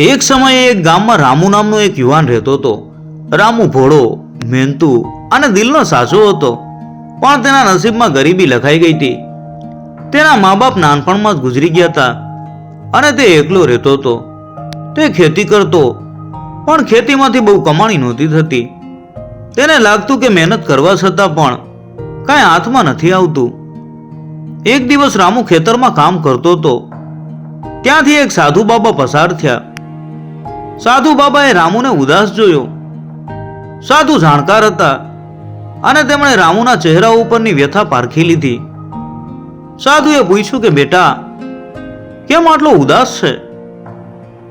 એક સમયે એક ગામમાં રામુ નામનો એક યુવાન રહેતો હતો. રામુ ભોળો મહેનતુ અને દિલનો સાચો હતો. પણ તેના નસીબમાં ગરીબી લખાઈ ગઈ હતી. તેના મા બાપ નાનપણમાં જ ગુજરી ગયા હતા અને તે એકલો રહેતો હતો. તે ખેતી કરતો, પણ ખેતીમાંથી બહુ કમાણી નહોતી થતી. તેને લાગતું કે મહેનત કરવા છતાં પણ કાંઈ હાથમાં નથી આવતું. એક દિવસ રામુ ખેતરમાં કામ કરતો હતો. ત્યાંથી એક સાધુ બાબા પસાર થયા. સાધુ બાબાએ રામુને ઉદાસ જોયો. સાધુ જાણકાર હતા અને તેમણે રામુના ચહેરા ઉપરની વ્યથા પારખી લીધી. સાધુએ પૂછ્યું કે, બેટા, કેમ આટલો ઉદાસ છે?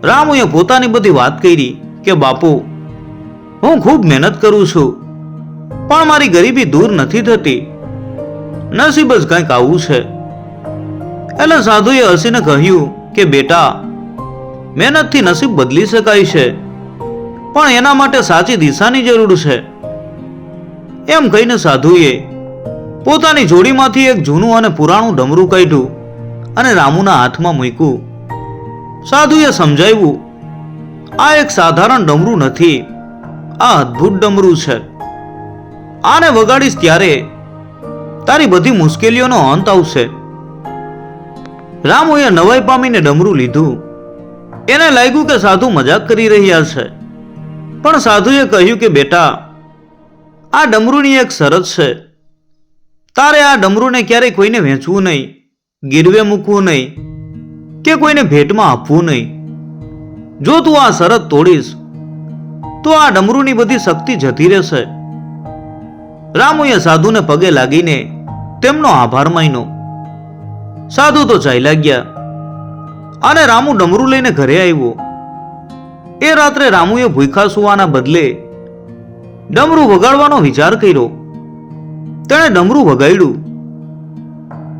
રામુએ પોતાની બધી વાત કરી કે, બાપુ, હું ખૂબ મહેનત કરું છું, પણ મારી ગરીબી દૂર નથી થતી. નસીબ જ કંઈક આવું છે. એટલે સાધુએ હસીને કહ્યું કે, બેટા મહેનતથી નસીબ બદલી શકાય છે. પણ એના માટે સાચી દિશાની જરૂર છે. એમ કહીને સાધુએ પોતાની જોડીમાંથી એક જૂનું અને પુરાણું ડમરું કાઢ્યું અને રામુના હાથમાં મૂક્યું. સાધુએ સમજાવ્યું, આ એક સાધારણ ડમરું નથી. આ અદ્ભુત ડમરું છે. આને વગાડીશ ત્યારે તારી બધી મુશ્કેલીઓનો અંત આવશે. રામુએ નવાઈ પામીને ડમરું લીધું. એને લાગ્યું કે સાધુ મજાક કરી રહ્યા છે. પણ સાધુએ કહ્યું કે, બેટા, આ ડમરૂની એક શરત છે. તારે આ ડમરુને ક્યારેય કોઈને વેચવું નહીં, ગીરવે મૂકવું નહીં કે કોઈને ભેટમાં આપવું નહીં. જો તું આ શરત તોડીશ, તો આ ડમરુની બધી શક્તિ જતી રહેશે. રામુએ સાધુને પગે લાગીને તેમનો આભાર માન્યો. સાધુ તો ચાલ્યા ગયા. અને રામુ ડમરું લઈને ઘરે આવ્યો. એ રાત્રે રામુએ ભૂખા સુવાના બદલે ડમરું વગાડવાનો વિચાર કર્યો. તેણે ડમરું વગાડ્યું.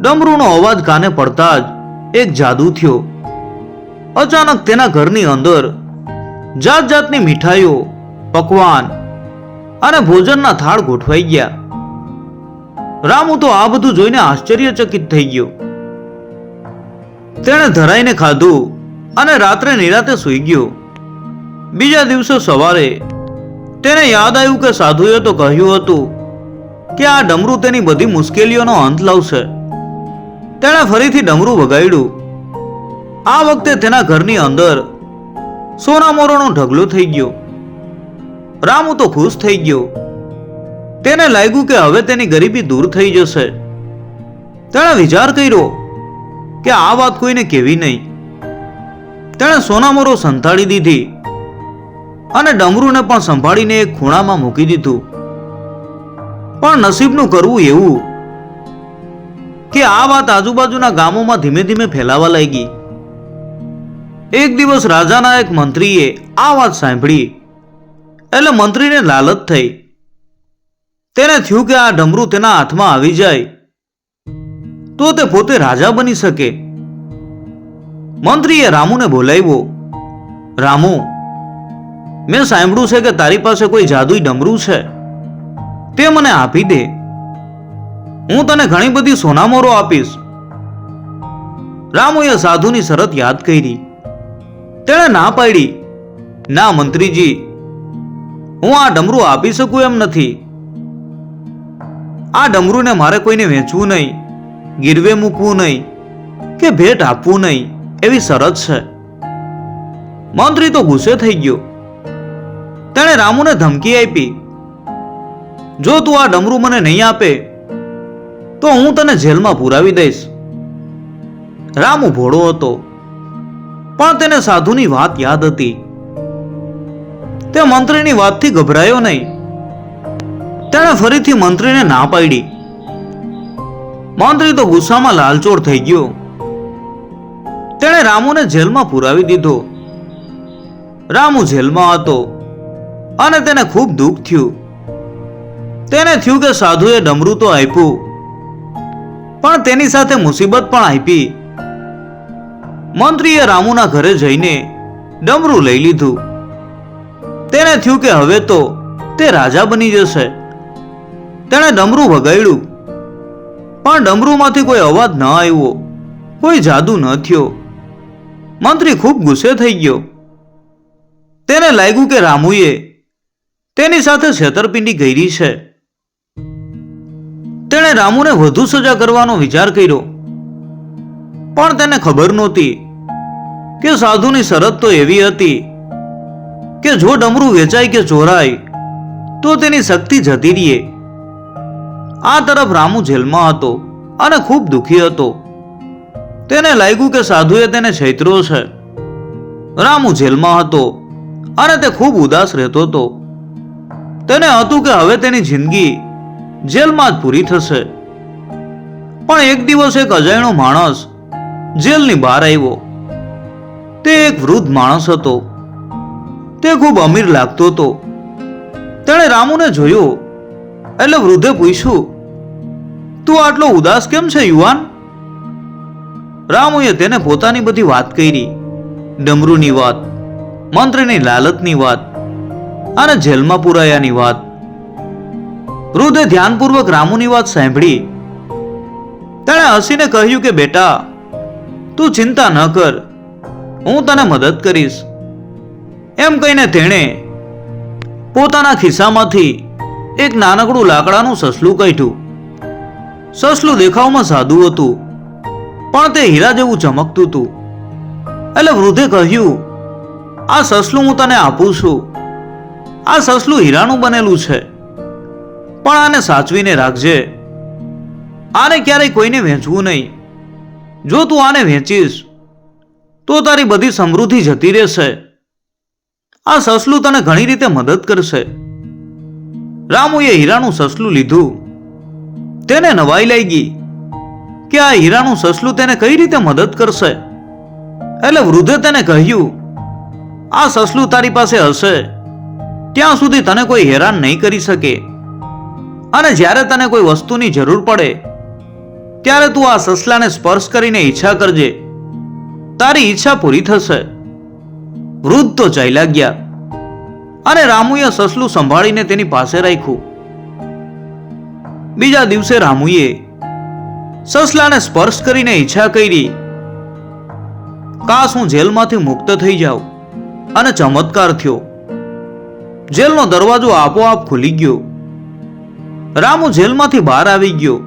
ડમરૂનો અવાજ કાને પડતા જ એક જાદુ થયો. અચાનક તેના ઘરની અંદર જાત જાતની મીઠાઈઓ, પકવાન અને ભોજનના થાળ ગોઠવાઈ ગયા. રામુ તો આ બધું જોઈને આશ્ચર્યચકિત થઈ ગયો. તેણે ધરાઈને ખાધું અને રાત્રે નિરાતે સૂઈ ગયો. બીજા દિવસે સવારે તેને યાદ આવ્યું કે સાધુએ તો કહ્યું હતું કે આ ડમરું તેની બધી મુશ્કેલીઓનો અંત લાવશે. તેણે ફરીથી ડમરું વગાડ્યું. આ વખતે તેના ઘરની અંદર સોના મોરોનો ઢગલો થઈ ગયો. રામુ તો ખુશ થઈ ગયો. તેને લાગ્યું કે હવે તેની ગરીબી દૂર થઈ જશે. તેણે વિચાર કર્યો કે આ વાત કોઈને કેવી નહીં. તેણે સોનામોરો સંતાડી દીધી અને ડમરૂને પણ સંભાળીને એક ખૂણામાં મૂકી દીધું. પણ નસીબનું કરવું એવું કે આ વાત આજુબાજુના ગામોમાં ધીમે ધીમે ફેલાવા લાગી. એક દિવસ રાજાના એક મંત્રીએ આ વાત સાંભળી. એટલે મંત્રીને લાલચ થઈ. તેને થયું કે આ ડમરું તેના હાથમાં આવી જાય. તો તે પોતે રાજા બની શકે. મંત્રીએ રામુને બોલાવ્યો, રામુ, મેં સાંભળ્યું છે કે તારી પાસે કોઈ જાદુઈ ડમરું છે. તે મને આપી દે. હું તને ઘણી બધી સોનામોરો આપીશ. રામુએ સાધુની શરત યાદ કરી. તેણે ના પાડી, ના મંત્રીજી, હું આ ડમરું આપી શકું એમ નથી. આ ડમરુને મારે કોઈને વેચવું નહીં. ગીરવે મૂકવું નહીં કે ભેટ આપવું નહીં એવી શરત છે. મંત્રી તો ગુસ્સે થઈ ગયો. તેણે રામુને ધમકી આપી. જો તું આ ડમરું મને નહીં આપે, તો હું તને જેલમાં પુરાવી દઈશ. રામુ ભોળો હતો, પણ તેને સાધુની વાત યાદ હતી. તે મંત્રીની વાતથી ગભરાયો નહીં. તેણે ફરીથી મંત્રીને ના પાડી. મંત્રી તો ગુસ્સામાં લાલચોળ થઈ ગયો. તેણે રામુને જેલમાં પુરાવી દીધો. રામુ જેલમાં હતો અને તેને ખૂબ દુઃખ થયું. તેને થયું કે સાધુએ ડમરું તો આપ્યું, પણ તેની સાથે મુસીબત પણ આપી. મંત્રીએ રામુના ઘરે જઈને ડમરું લઈ લીધું. તેને થયું કે હવે તો તે રાજા બની જશે. તેણે ડમરું વગાડ્યું. પણ ડમરુમાંથી કોઈ અવાજ ન આવ્યો. કોઈ જાદુ ન થયો. મંત્રી ખૂબ ગુસ્સે થઈ ગયો. તેને લાગ્યું કે રામુએ તેની સાથે છેતરપિંડી કરી છે. તેણે રામુને વધુ સજા કરવાનો વિચાર કર્યો. પણ તેને ખબર નહોતી કે સાધુની શરત તો એવી હતી કે જો ડમરું વેચાય કે ચોરાય, તો તેની શક્તિ જતી રહીએ. આ તરફ રામુ જેલમાં હતો અને ખૂબ દુઃખી હતો. તેને લાગ્યું કે સાધુએ તેને છૈત્ર્યો છે. રામુ જેલમાં હતો અને તે ખૂબ ઉદાસ રહેતો હતો. તેને હતું કે હવે તેની જિંદગી જેલમાં જ પૂરી થશે. પણ એક દિવસ એક અજાયણો માણસ જેલની બહાર આવ્યો. તે એક વૃદ્ધ માણસ હતો. તે ખૂબ અમીર લાગતો હતો. તેણે રામુને જોયો એટલે વૃદ્ધે પૂછ્યું, તું આટલો ઉદાસ કેમ છે યુવાન? રામુએ તેને પોતાની બધી વાત કરી, ડમરૂની વાત, મંત્રીની લાલચની વાત અને જેલમાં પુરાયાની વાત. વૃદ્ધે ધ્યાનપૂર્વક રામુની વાત સાંભળી. તેણે હસીને કહ્યું કે, બેટા, તું ચિંતા ન કર, હું તને મદદ કરીશ. એમ કહીને તેણે પોતાના ખિસ્સામાંથી એક નાનકડું લાકડાનું સસલું કાઢ્યું સસલું દેખાવમાં સાદું હતું, પણ તે હીરા જેવું ચમકતું હતું. એટલે વૃદ્ધે કહ્યું, આ સસલું હું તને આપું છું. આ સસલું હીરાનું બનેલું છે. પણ આને સાચવીને રાખજે. આને ક્યારેય કોઈને વેચવું નહીં. જો તું આને વેચીશ, તો તારી બધી સમૃદ્ધિ જતી રહેશે. આ સસલું તને ઘણી રીતે મદદ કરશે. રામુએ હીરાનું સસલું લીધું. તેને નવાઈ લાગી કે આ હીરાનું સસલું તેને કઈ રીતે મદદ કરશે? એટલે વૃદ્ધે તેને કહ્યું, આ સસલું તારી પાસે હશે. ત્યાં સુધી તને કોઈ હેરાન નહીં કરી શકે. અને જ્યારે તને કોઈ વસ્તુની જરૂર પડે, ત્યારે તું આ સસલાને સ્પર્શ કરીને ઈચ્છા કરજે. તારી ઈચ્છા પૂરી થશે. વૃદ્ધ તો ચાલ્યા ગયા. અને રામુએ સસલું સંભાળીને તેની પાસે રાખ્યું. બીજા દિવસે રામુએ સસલાને સ્પર્શ કરીને ઈચ્છા કરી, કાશ હું જેલમાંથી મુક્ત થઈ જાઉં. અને ચમત્કાર થયો. જેલનો દરવાજો આપોઆપ ખુલી ગયો. રામુ જેલમાંથી બહાર આવી ગયો.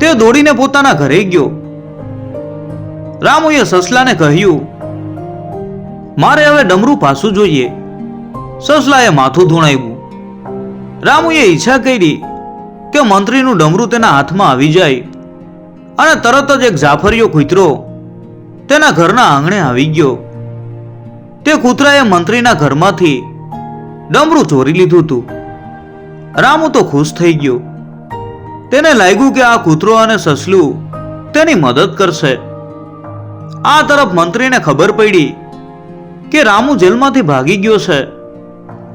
તે દોડીને પોતાના ઘરે ગયો. રામુએ સસલાને કહ્યું, મારે હવે ડમરું પાછું જોઈએ. સસલાએ માથું ધૂણાવ્યું. રામુએ ઈચ્છા કરી કે મંત્રીનું ડમરું તેના હાથમાં આવી જાય અને તરત જ એક જાફરિયો કૂતરો તેના ઘરના આંગણે આવી ગયો. તે કૂતરાએ મંત્રીના ઘરમાંથી ડમરું ચોરી લીધું હતું. રામુ તો ખુશ થઈ ગયો. તેને લાગ્યું કે આ કૂતરો અને સસલું તેની મદદ કરશે. આ તરફ મંત્રીને ખબર પડી કે રામુ જેલમાંથી ભાગી ગયો છે.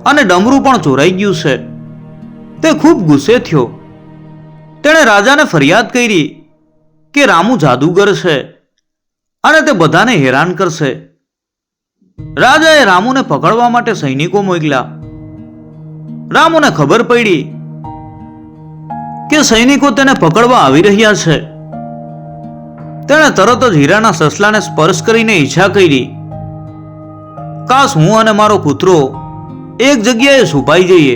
અને ડમરું પણ ચોરાઈ ગયું છે. તે ખૂબ ગુસ્સે થયો. તેણે રાજાને ફરિયાદ કરી કે રામુ જાદુગર છે અને તે બધાને હેરાન કરશે. રાજાએ રામુને પકડવા માટે સૈનિકો મોકલ્યા. રામુને ખબર પડી કે સૈનિકો તેને પકડવા આવી રહ્યા છે. તેણે તરત જ હીરાના સસલાને સ્પર્શ કરીને ઈચ્છા કરી, કાશ હું અને મારો કૂતરો એક જગ્યાએ છુપાઈ જઈએ.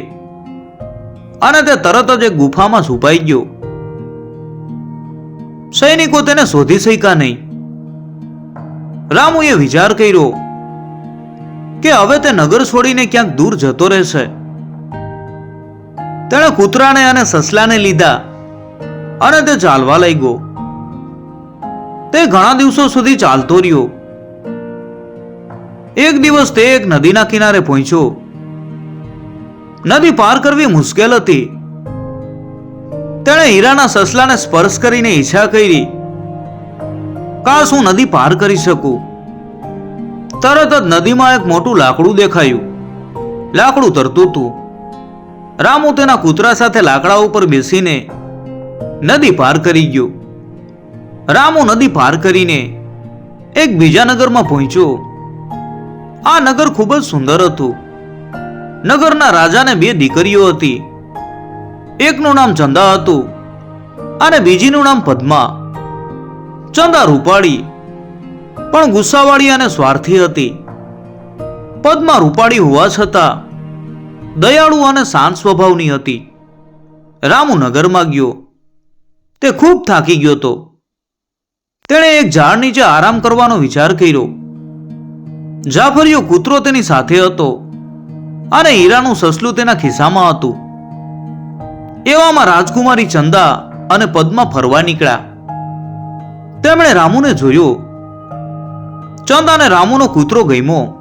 અને તે તરત જ એક ગુફામાં છુપાઈ ગયો. સૈનિકો તેને શોધી શક્યા નહીં. રામુએ વિચાર કર્યો કે હવે તે નગર છોડીને ક્યાંક દૂર જતો રહેશે. તેણે કૂતરાને અને સસલાને લીધા અને તે ચાલવા લાગ્યો. તે ઘણા દિવસો સુધી ચાલતો રહ્યો. એક દિવસ તે એક નદીના કિનારે પહોંચ્યો. નદી પાર કરવી મુશ્કેલ હતી. તેણે હીરાના સસલાને સ્પર્શ કરીને ઈચ્છા કરી કાશ હું નદી પાર કરી શકું? તરત જ નદીમાં એક મોટું લાકડું દેખાયું. લાકડું તરતું હતું રામુ તેના કૂતરા સાથે લાકડા ઉપર બેસીને નદી પાર કરી ગયો. રામુ નદી પાર કરીને એક બીજા નગરમાં પહોંચ્યો. આ નગર ખૂબ જ સુંદર હતું. નગરના રાજાને બે દીકરીઓ હતી. એકનું નામ ચંદા હતું અને બીજીનું નામ પદ્મા. ચંદા રૂપાળી, પણ ગુસ્સાવાળી અને સ્વાર્થી હતી. પદ્મા રૂપાળી હોવા છતાં દયાળુ અને શાંત સ્વભાવની હતી. રામુ નગરમાં ગયો. તે ખૂબ થાકી ગયો હતો. તેણે એક ઝાડ નીચે આરામ કરવાનો વિચાર કર્યો. જાફરીયો કૂતરો તેની સાથે હતો. અને હીરાનું સસલું તેના ખિસ્સામાં હતું. એવામાં રાજકુમારી ચંદા અને પદ્મા ફરવા નીકળ્યા. તેમણે રામુને જોયો. ચંદાને રામુનો કૂતરો ગમ્યો.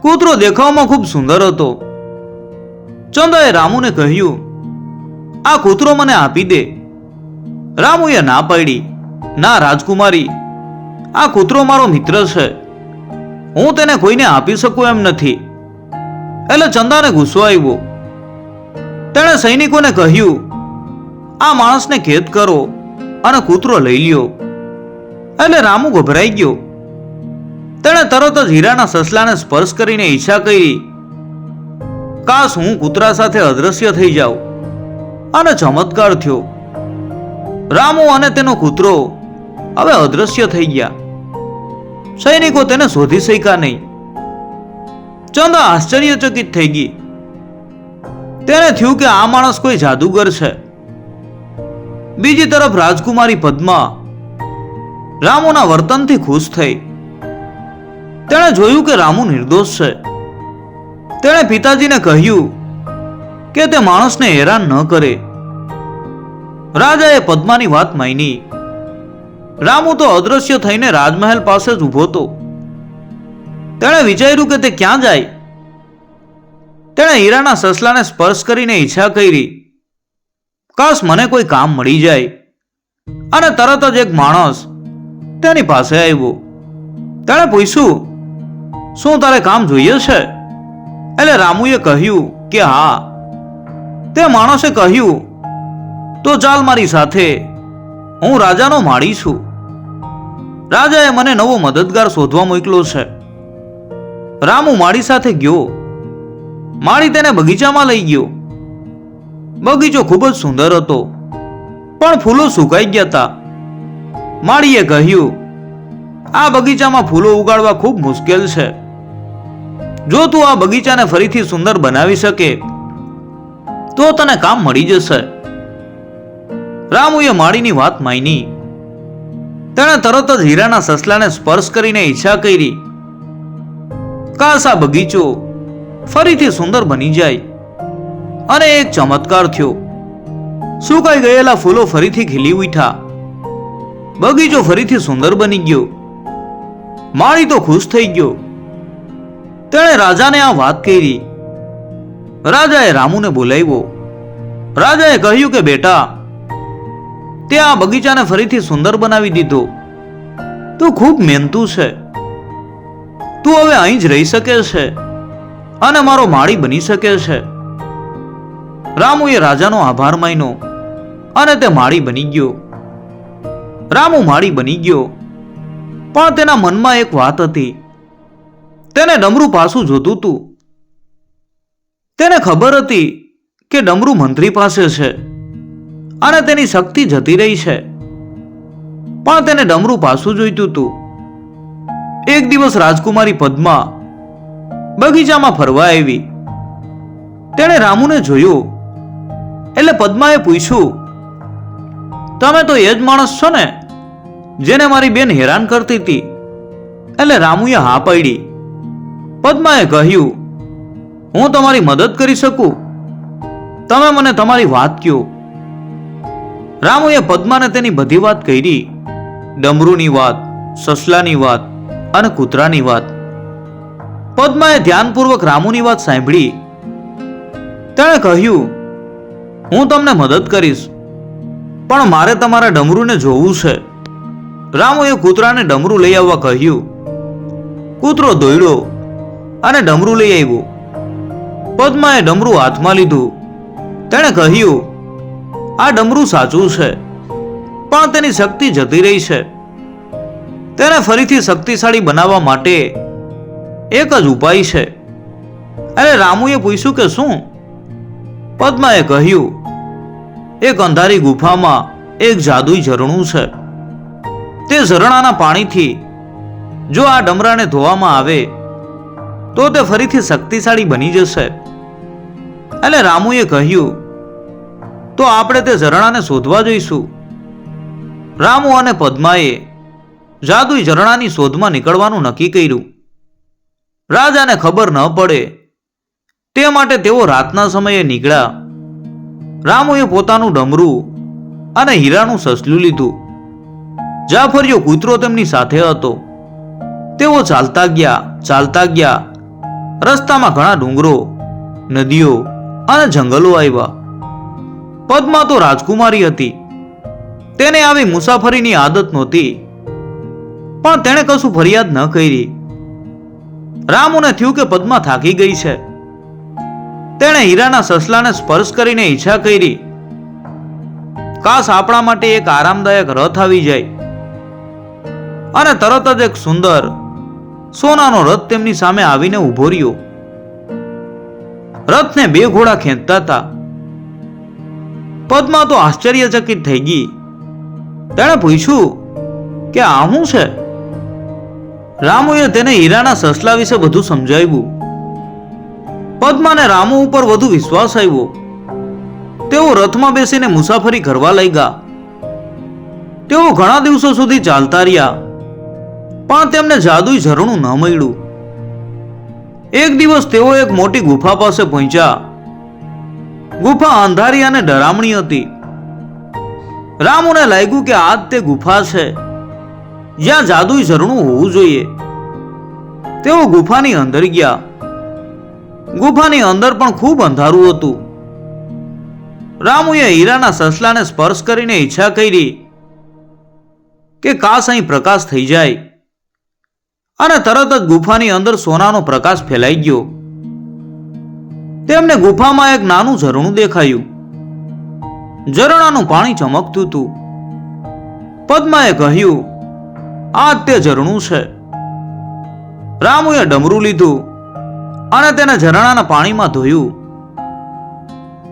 કૂતરો દેખાવમાં ખૂબ સુંદર હતો. ચંદાએ રામુને કહ્યું, આ કૂતરો મને આપી દે. રામુએ ના પાડી, ના રાજકુમારી, આ કૂતરો મારો મિત્ર છે. હું તેને કોઈને આપી શકું એમ નથી. એટલે ચંદાને ગુસ્સો આવ્યો. તેણે સૈનિકોને કહ્યું, આ માણસને કેદ કરો અને કૂતરો લઈ લ્યો. એટલે રામુ ગભરાઈ ગયો. તેણે તરત જ હીરાના સસલાને સ્પર્શ કરીને ઈચ્છા કરી, કાશ હું કૂતરા સાથે અદ્રશ્ય થઈ જાઉં. અને ચમત્કાર થયો. રામુ અને તેનો કૂતરો હવે અદ્રશ્ય થઈ ગયા. સૈનિકો તેને શોધી શક્યા નહીં. ચંદા આશ્ચર્યચકિત થઈ ગઈ. તેને થયું કે આ માણસ કોઈ જાદુગર છે. બીજી તરફ રાજકુમારી પદ્મા રામુના વર્તનથી ખુશ થઈ. તેણે જોયું કે રામુ નિર્દોષ છે. તેણે પિતાજીને કહ્યું કે તે માણસને હેરાન ન કરે. રાજાએ પદ્માની વાત માની. રામુ તો અદ્રશ્ય થઈને રાજમહેલ પાસે જ ઊભો હતો. તેણે વિચાર્યું કે તે ક્યાં જાય? તેણે હીરાના સસલાને સ્પર્શ કરીને ઈચ્છા કરી, કાશ મને કોઈ કામ મળી જાય અને તરત જ એક માણસ તેની પાસે આવ્યો. તેણે પૂછ્યું, શું તારે કામ જોઈએ છે? એટલે રામુએ કહ્યું કે, હા. તે માણસે કહ્યું, તો ચાલ મારી સાથે, હું રાજાનો માળી છું. રાજાએ મને નવો મદદગાર શોધવા મોકલ્યો છે. રામુ માળી સાથે ગયો. માળી તેને બગીચામાં લઈ ગયો. બગીચો ખૂબ જ સુંદર હતો, પણ ફૂલો સુકાઈ ગયા હતા માળીએ કહ્યું, આ બગીચામાં ફૂલો ઉગાડવા ખૂબ મુશ્કેલ છે. જો તું આ બગીચાને ફરીથી સુંદર બનાવી શકે, તો તને કામ મળી જશે. રામુએ માળીની વાત માની. તેણે તરત જ હીરાના સસલાને સ્પર્શ કરીને ઈચ્છા કરી આ બગીચો ફરીથી સુંદર બની જાય. અને એક ચમત્કાર થયો. સુકાઈ ગયેલા ફૂલો ફરીથી ખીલી ઉઠ્યા. બગીચો ફરીથી સુંદર બની ગયો. માળી તો ખુશ થઈ ગયો. તેણે રાજાને આ વાત કરી. રાજાએ રામુને બોલાવ્યો. રાજાએ કહ્યું કે, બેટા, તે આ બગીચાને ફરીથી સુંદર બનાવી દીધો. તું ખૂબ મહેનતું છે. તું હવે અહીં જ રહી શકે છે અને મારો માળી બની શકે છે. રામુએ રાજાનો આભાર માન્યો અને તે માળી બની ગયો. રામુ માળી બની ગયો. પણ તેના મનમાં એક વાત હતી. તેને ડમરું પાછું જોતું હતું તેને ખબર હતી કે ડમરું મંત્રી પાસે છે અને તેની શક્તિ જતી રહી છે. પણ તેને ડમરું પાછું જોઈતું હતું એક દિવસ રાજકુમારી પદ્મા બગીચામાં ફરવા આવી. તેણે રામુને જોયું. એટલે પદ્માએ પૂછ્યું, તમે તો એ જ માણસ છો ને, જેને મારી બેન હેરાન કરતી હતી? એટલે રામુએ હા પાડી. પદ્માએ કહ્યું, હું તમારી મદદ કરી શકું. તમે મને તમારી વાત કહો. રામુએ પદ્માને તેની બધી વાત કરી. ડમરૂની વાત, સસલાની વાત અને કૂતરાની વાત. પદ્માએ ધ્યાનપૂર્વક રામુની વાત સાંભળી. તેણે કહ્યું, હું તમને મદદ કરીશ, પણ મારે તમારા ડમરૂને જોવું છે. રામુએ કૂતરાને ડમરું લઈ આવવા કહ્યું. કૂતરો દોડ્યો અને ડમરું લઈ આવ્યો. પદ્માએ ડમરું હાથમાં લીધું. તેણે કહ્યું, આ ડમરું સાચું છે, પણ તેની શક્તિ જતી રહી છે. તેને ફરીથી શક્તિશાળી બનાવવા માટે એક જ ઉપાય છે. અરે રામુએ પૂછ્યું કે શું? પદ્માએ કહ્યું, એક અંધારી ગુફામાં એક જાદુઈ ઝરણું છે. તે ઝરણાના પાણીથી જો આ ડમરાને ધોવામાં આવે, તો તે ફરીથી શક્તિશાળી બની જશે. એટલે રામુએ કહ્યું, તો આપણે તે ઝરણાને શોધવા જઈશું. રામુ અને પદ્માએ જાદુઈ ઝરણાની શોધમાં નીકળવાનું નક્કી કર્યું. રાજાને ખબર ન પડે. તે માટે તેઓ રાતના સમયે નીકળ્યા. રામુએ પોતાનું ડમરું અને હીરાનું સસલું લીધું. જાફરિયો કૂતરો તેમની સાથે હતો. તેઓ ચાલતા ગયા ચાલતા ગયા. રસ્તામાં ઘણા ડુંગરો, નદીઓ અને જંગલો આવ્યા. પદ્મા તો રાજકુમારી હતી. તેને આવી મુસાફરીની આદત નહોતી. પણ તેણે કશું ફરિયાદ ન કરી. રામુને થયું કે પદ્મા થાકી ગઈ છે. તેણે હીરાના સસલાને સ્પર્શ કરીને ઈચ્છા કરી. કાશ આપણા માટે એક આરામદાયક રથ આવી જાય. અને તરત જ એક સુંદર, સોનાનો રથ તેમની સામે આવીને ઊભો રહ્યો. રથને બે ઘોડા ખેંચતા હતા. પદ્મા તો આશ્ચર્યચકિત થઈ ગઈ. તેણે પૂછ્યું કે આ શું છે? રામુએ તેને હીરાના સસલા વિશે બધું સમજાવ્યું. પદ્માને રામુ ઉપર વધુ વિશ્વાસ આવ્યો. તેઓ રથમાં બેસીને મુસાફરી કરવા લાગ્યા. તેઓ ઘણા દિવસો સુધી ચાલતા રહ્યા, પણ તેમને જાદુઈ ઝરણું ન મળ્યું. એક દિવસ તેઓ એક મોટી ગુફા પાસે પહોંચ્યા. ગુફા અંધારી અને ડરામણી હતી. રામુને લાગ્યું કે આ તે ગુફા છે. જ્યાં જાદુઈ ઝરણું હોવું જોઈએ. તેઓ ગુફાની અંદર ગયા. ગુફાની અંદર પણ ખૂબ અંધારું હતું. રામુએ હીરાના સસલાને સ્પર્શ કરીને ઈચ્છા કરી કે કાશ અહીં પ્રકાશ થઈ જાય. અને તરત જ ગુફાની અંદર સોનાનો પ્રકાશ ફેલાઈ ગયો. તેમને ગુફામાં એક નાનું ઝરણું દેખાયું. ઝરણાનું પાણી ચમકતું હતું. પદ્માએ કહ્યું, આ તે ઝરણું છે. રામુએ ડમરું લીધું અને તેને ઝરણાના પાણીમાં ધોયું.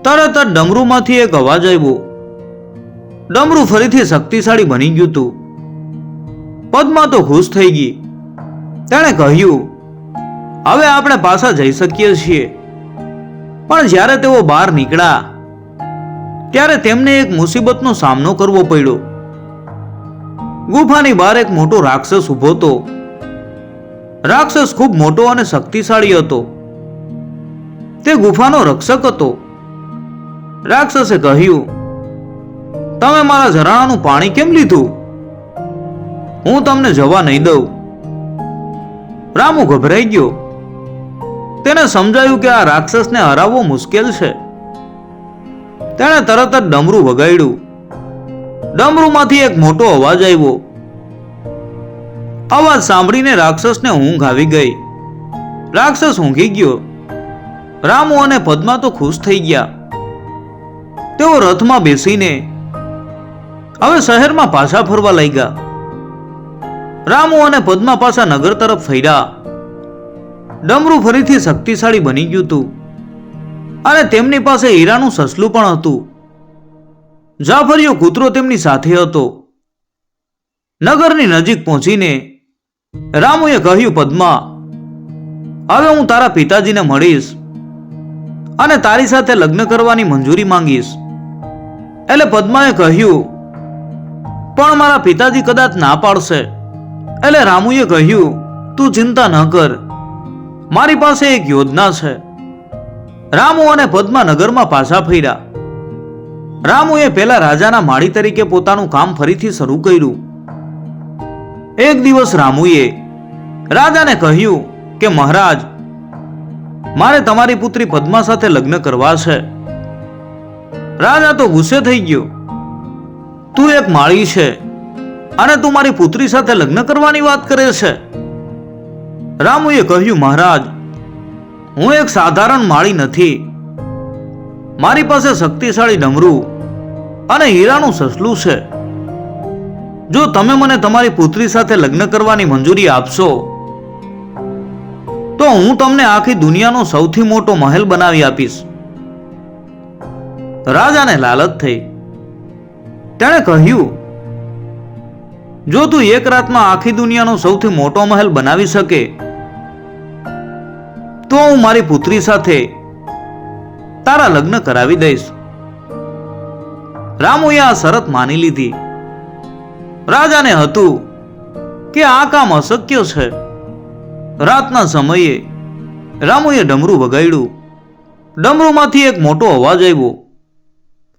તરત જ ડમરૂમાંથી એક અવાજ આવ્યો. ડમરું ફરીથી શક્તિશાળી બની ગયું હતું. પદ્મા તો ખુશ થઈ ગઈ. તેણે કહ્યું, હવે આપણે પાછા જઈ શકીએ છીએ. પણ જ્યારે તેઓ બહાર નીકળ્યા, ત્યારે તેમને એક મુસીબતનો સામનો કરવો પડ્યો. ગુફાની બહાર એક મોટો રાક્ષસ ઊભો હતો. રાક્ષસ ખૂબ મોટો અને શક્તિશાળી હતો. તે ગુફાનો રક્ષક હતો. રાક્ષસે કહ્યું, તમે મારા ઝરાણાનું પાણી કેમ લીધું? હું તમને જવા નહીં દઉં. રામુ ગભરાઈ ગયો. તેને સમજાયું કે આ રાક્ષસને હરાવવો મુશ્કેલ છે. તેણે તરત જ ડમરું વગાડ્યું. ડમરૂમાંથી એક મોટો અવાજ આવ્યો. અવાજ સાંભળીને રાક્ષસને ઊંઘ આવી ગઈ. રાક્ષસ ઊંઘી ગયો. રામુ અને પદ્મા તો ખુશ થઈ ગયા. તેઓ રથમાં બેસીને હવે શહેરમાં પાછા ફરવા લાગ્યા. રામુ અને પદ્મા પાછા નગર તરફ ફર્યા. ડમરું ફરીથી શક્તિશાળી બની ગયું હતું. અને તેમની પાસે હીરાનું સસલું પણ હતું. જાફરીયો કૂતરો તેમની સાથે હતો. નગરની નજીક પહોંચીને રામુએ કહ્યું, પદ્મા, હવે હું તારા પિતાજીને મળીશ અને તારી સાથે લગ્ન કરવાની મંજૂરી માંગીશ. એટલે પદ્માએ કહ્યું, પણ મારા પિતાજી કદાચ ના પાડશે. એટલે રામુએ કહ્યું, તું ચિંતા ન કર, મારી પાસે એક યોજના છે. રામુ અને પદ્મા નગરમાં પાછા ફર્યા. રામુએ પેલા રાજાના માળી તરીકે પોતાનું કામ ફરીથી શરૂ કર્યું. એક દિવસ રામુએ રાજાને કહ્યું કે, મહારાજ, મારે તમારી પુત્રી પદ્મા સાથે લગ્ન કરવા છે. રાજા તો ગુસ્સે થઈ ગયો. તું એક માળી છે અને તું મારી પુત્રી સાથે લગ્ન કરવાની વાત કરે છે. રામુએ કહ્યું, મહારાજ, હું એક સાધારણ માળી નથી. મારી પાસે શક્તિશાળી ડમરું અને હીરાનું સસલું છે. જો તમે મને તમારી પુત્રી સાથે લગ્ન કરવાની મંજૂરી આપશો, તો હું તમને આખી દુનિયાનો સૌથી મોટો મહેલ બનાવી આપીશ. રાજાને લાલચ થઈ. તેણે કહ્યું, જો તું એક રાતમાં આખી દુનિયાનો સૌથી મોટો મહેલ બનાવી શકે, તો હું મારી પુત્રી સાથે તારા લગ્ન કરાવી દઈશ. રામુએ આ શરત માની લીધી. રાજાને હતું કે આ કામ અશક્ય છે. રાતના સમયે રામુએ ડમરું વગાડ્યું. ડમરૂમાંથી એક મોટો અવાજ આવ્યો.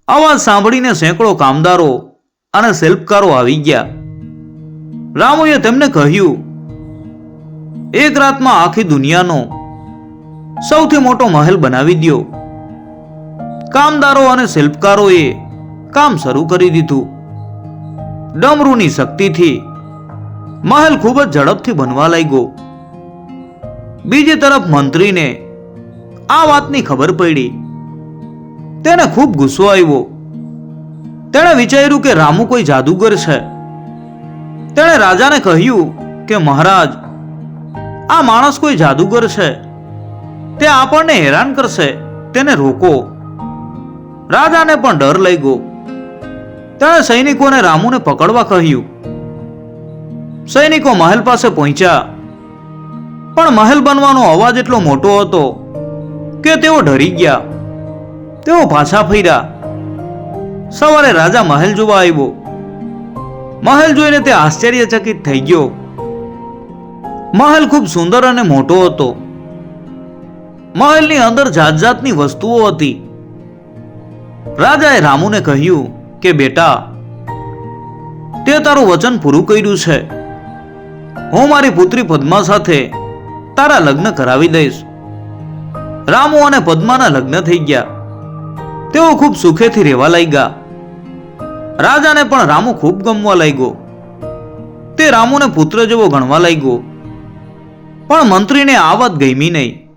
અવાજ સાંભળીને સેંકડો કામદારો અને શિલ્પકારો આવી ગયા. રામુએ તેમને કહ્યું, એક રાતમાં આખી દુનિયાનો સૌથી મોટો મહેલ બનાવી દ્યો. કામદારો અને શિલ્પકારોએ કામ શરૂ કરી દીધું. ડમરૂની શક્તિથી. મહેલ ખૂબ જ ઝડપથી બનવા લાગ્યો. બીજી તરફ મંત્રીને આ વાતની ખબર પડી. તેને ખૂબ ગુસ્સો આવ્યો. તેણે વિચાર્યું કે રામુ કોઈ જાદુગર છે. તેણે રાજાને કહ્યું કે, મહારાજ, આ માણસ કોઈ જાદુગર છે. તે આપણને હેરાન કરશે. તેને રોકો. રાજાને પણ ડર લઈ ગયો તેણે સૈનિકોને રામુને પકડવા કહ્યું. સૈનિકો મહેલ પાસે પહોંચ્યા. પણ મહેલ બનવાનો અવાજ એટલો મોટો હતો કે તેઓ ડરી ગયા. તેઓ પાછા ફર્યા. સવારે રાજા મહેલ જોવા આવ્યો. મહેલ જોઈને તે આશ્ચર્યચકિત થઈ ગયો. મહેલ ખૂબ સુંદર અને મોટો હતો. મહેલની અંદર જાત જાતની વસ્તુઓ હતી. રાજાએ રામુને કહ્યું કે બેટા, તે તારું વચન પૂરું કર્યું છે. હું મારી પુત્રી પદ્મા સાથે તારા લગ્ન કરાવી દઈશ. રામુ અને પદ્માના લગ્ન થઈ ગયા. તેઓ ખૂબ સુખેથી રહેવા લાગ્યા. રાજાને પણ રામુ ખૂબ ગમવા લાગ્યો. તે રામુને પુત્ર જેવો ગણવા લાગ્યો. પણ મંત્રીને આ વાત ગમી નહીં.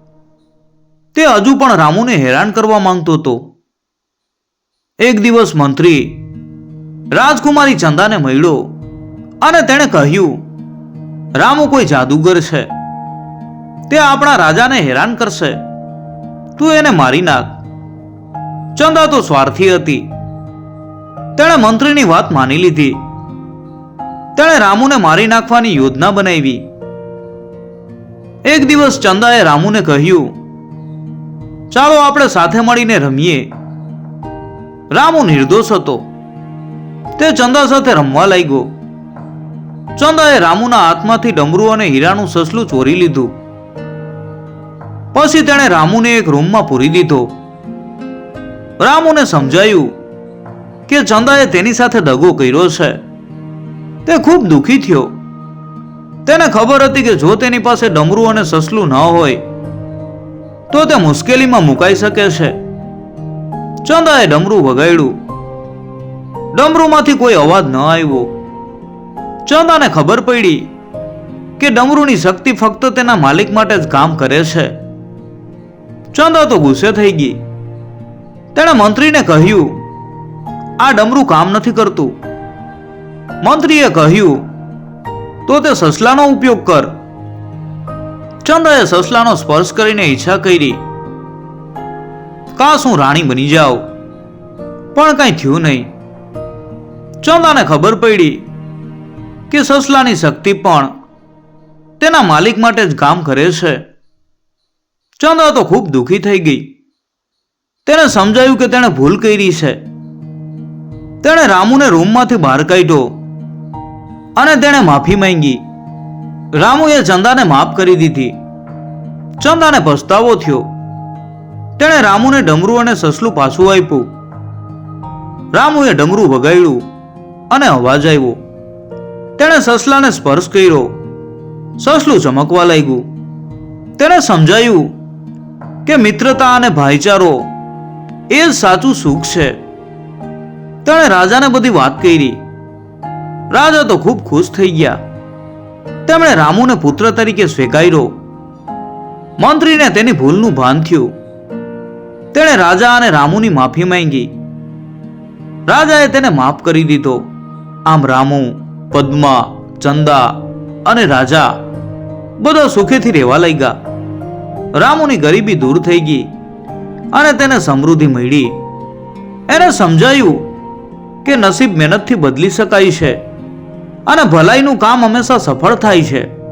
તે હજુ પણ રામુને હેરાન કરવા માંગતો હતો. એક દિવસ મંત્રી રાજકુમારી ચંદાને મળ્યો અને તેણે કહ્યું, રામુ, કોઈ જાદુગર છે. તે આપણા રાજાને હેરાન કરશે. તું એને મારી નાખ. ચંદા તો સ્વાર્થી હતી. તેણે મંત્રીની વાત માની લીધી. તેણે રામુને મારી નાખવાની યોજના બનાવી. એક દિવસ ચંદાએ રામુને કહ્યું, ચાલો, આપણે સાથે મળીને રમીએ. રામુ નિર્દોષ હતો. તે ચંદા સાથે રમવા લાગ્યો. ચંદાએ રામુના હાથમાંથી ડમરું અને હીરાનું સસલું ચોરી લીધું. પછી તેણે રામુને એક રૂમમાં પૂરી દીધો. રામુને સમજાયું કે ચંદાએ તેની સાથે દગો કર્યો છે. તે ખૂબ દુઃખી થયો. તેને ખબર હતી કે જો તેની પાસે ડમરું અને સસલું ન હોય, તો તે મુશ્કેલીમાં મુકાઈ શકે છે. ચંદાએ ડમરું વગાડ્યું. ડમરૂમાંથી કોઈ અવાજ ન આવ્યો. ચંદાને ખબર પડી કે ડમરૂની શક્તિ ફક્ત તેના માલિક માટે જ કામ કરે છે. ચંદા તો ગુસ્સે થઈ ગઈ. તેણે મંત્રીને કહ્યું, આ ડમરું કામ નથી કરતું. મંત્રીએ કહ્યું, તો તે સસલાનો ઉપયોગ કર. ચંદાએ સસલાનો સ્પર્શ કરીને ઈચ્છા કરી કાશ રાણી બની જાઓ? પણ કાંઈ થયું નહીં. ચંદાને ખબર પડી કે સસલાની શક્તિ પણ તેના માલિક માટે જ કામ કરે છે. ચંદા તો ખૂબ દુઃખી થઈ ગઈ. તેને સમજાયું કે તેણે ભૂલ કરી છે. તેણે રામુને રૂમમાંથી બહાર કાઢ્યો અને તેણે માફી માંગી. રામુએ ચંદાને માફ કરી દીધી. ચંદાને પસ્તાવો થયો. તેણે રામુને ડમરું અને સસલું પાછું આપ્યું. રામુએ ડમરું વગાડ્યું અને અવાજ આવ્યો. તેણે સસલાને સ્પર્શ કર્યો. સસલું ચમકવા લાગ્યું. તેણે સમજાયું કે મિત્રતા અને ભાઈચારો એ જ સાચું સુખ છે. તેણે રાજાને બધી વાત કરી. રાજા તો ખૂબ ખુશ થઈ ગયા. તેમણે રામુને પુત્ર તરીકે સ્વીકાર્યો. મંત્રીને તેની ભૂલનું ભાન થયું. તેણે રાજા અને રામુની માફી માંગી. રાજાએ તેને માફ કરી દીધો. આમ રામુ, પદ્મા, ચંદા અને રાજા બધા સુખેથી રહેવા લાગ્યા. રામુની ગરીબી દૂર થઈ ગઈ અને તેને સમૃદ્ધિ મળી. એને સમજાયું કે નસીબ મહેનતથી બદલી શકાય છે અને ભલાઈનું કામ હંમેશા સફળ થાય છે.